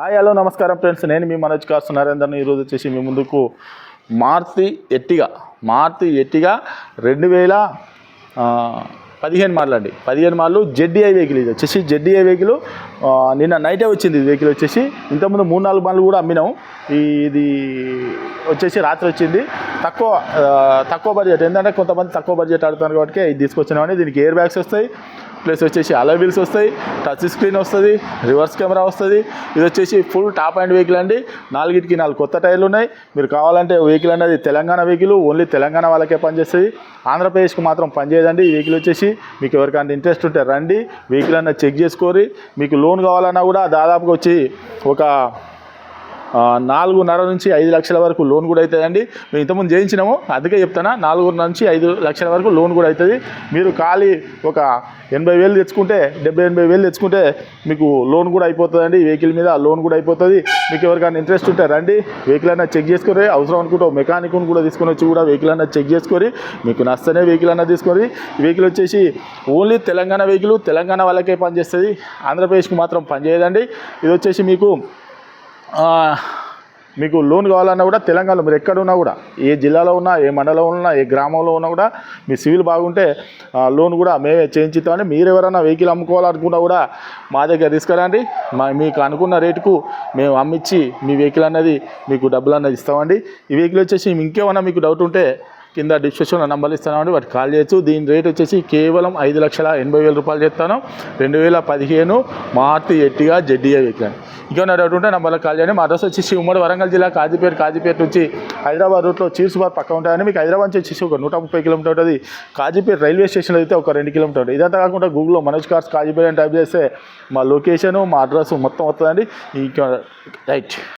Hi hello నమస్కారం friends. నేను మీ మనోజ్ కాసు నరేందర్ని. ఈరోజు వచ్చేసి మీ ముందుకు మార్తి ఎట్టిగా మార్తి ఎట్టిగా రెండు వేల పదిహేను మార్లు అండి. పదిహేను మార్లు జెడ్డీఐ వెహికల్ ఇది. వచ్చేసి జెడ్డీఐ వెహికల్ నిన్న నైటే వచ్చింది వెహికల్ వచ్చేసి. ఇంతకుముందు మూడు నాలుగు మార్లు కూడా అమ్మినాం. ఇది వచ్చేసి రాత్రి వచ్చింది. తక్కువ తక్కువ బడ్జెట్. ఏంటంటే కొంతమంది తక్కువ బడ్జెట్ ఆడుతున్నారు కాబట్టి ఇది తీసుకొచ్చినామని దీనికి ఎయిర్ బ్యాగ్స్ వస్తాయి. ప్లస్ వచ్చేసి అలా వీల్స్ వస్తాయి టచ్ స్క్రీన్ వస్తుంది రివర్స్ కెమెరా వస్తుంది. ఇది వచ్చేసి ఫుల్ టాప్ అండ్ వెహికల్ అండి. నాలుగిటికి నాలుగు కొత్త టైర్లు ఉన్నాయి. మీరు కావాలంటే వెహికల్ అనేది తెలంగాణ వెహికల్ ఓన్లీ తెలంగాణ వాళ్ళకే పనిచేస్తుంది. ఆంధ్రప్రదేశ్కి మాత్రం పనిచేయదండి ఈ వెహికల్ వచ్చేసి మీకు ఎవరికైనా ఇంట్రెస్ట్ ఉంటే రండి. వెహికల్ అన్న చెక్ చేసుకోరి మీకు లోన్ కావాలన్నా కూడా దాదాపుగా వచ్చి ఒక నాలుగున్నర నుంచి ఐదు లక్షల వరకు లోన్ కూడా అవుతుందండి. మేము ఇంతకుముందు చేయించినాము అందుకే చెప్తానా నాలుగున్నర నుంచి ఐదు లక్షల వరకు లోన్ కూడా అవుతుంది. మీరు ఖాళీ ఒక ఎనభై వేలు తెచ్చుకుంటే డెబ్బై ఎనభై వేలు తెచ్చుకుంటే మీకు లోన్ కూడా అయిపోతుందండి. వెహికల్ మీద లోన్ కూడా అయిపోతుంది. మీకు ఎవరికైనా ఇంట్రెస్ట్ ఉంటే రండి వెహికల్ అయినా చెక్ చేసుకొని అవసరం అనుకుంటే మెకానిక్ను కూడా తీసుకొని వచ్చి కూడా వెహికల్ అయినా చెక్ చేసుకొని మీకు నచ్చనే వెహికల్ అయినా తీసుకొని వెహికల్ వచ్చేసి ఓన్లీ తెలంగాణ వెహికల్ తెలంగాణ వాళ్ళకే పనిచేస్తుంది. ఆంధ్రప్రదేశ్కి మాత్రం పనిచేయదండి. ఇది వచ్చేసి మీకు మీకు లోన్ కావాలన్నా కూడా తెలంగాణలో మీరు ఎక్కడున్నా కూడా ఏ జిల్లాలో ఉన్నా ఏ మండలంలో ఉన్నా ఏ గ్రామంలో ఉన్నా కూడా మీ సివిల్ బాగుంటే లోన్ కూడా మేమే చేయించుతామని మీరు ఎవరైనా వెహికల్ అమ్ముకోవాలనుకున్నా కూడా మా దగ్గర తీసుకురండి. మా మీకు అనుకున్న రేటుకు మేము అమ్మిచ్చి మీ వెహికల్ అనేది మీకు డబ్బులు అనేది ఇస్తామండి. ఈ వెహికల్ వచ్చేసి ఇంకేమన్నా మీకు డౌట్ ఉంటే కింద డిస్క్రిప్షన్లో నంబర్లు ఇస్తానండి. వాటికి కాల్ చేయొచ్చు. దీని రేట్ వచ్చేసి కేవలం ఐదు లక్షల ఎనభై వేల రూపాయలు చెప్తాను రెండు వేల పదిహేను మార్తి ఎట్టిగా జెడ్డీఏ వెహికల్ ఇంకేమైనా డౌట్ ఉంటే నంబర్లో కాల్ చేయండి. మా అడ్రస్ వచ్చేసి ఉమ్మడి వరంగల్ జిల్లా కాజీపేట కాజీపేట నుంచి హైదరాబాద్ రూట్లో చీర్సుబాద్ పక్క ఉంటాయని మీకు హైదరాబాద్ నుంచి వచ్చేసి ఒక నూట ముప్పై కిలోమీటర్ ఉంటుంది. కాజీపేట రైల్వే స్టేషన్లో అయితే ఒక రెండు కిలోమీటర్ ఉంటుంది. ఇదంతా కాకుండా గూగుల్లో మనోజ్ కార్స్ కాజీపేట అని టైప్ చేస్తే మా లొకేషను మా అడ్రస్ మొత్తం వస్తుందండి. ఇంకా రైట్.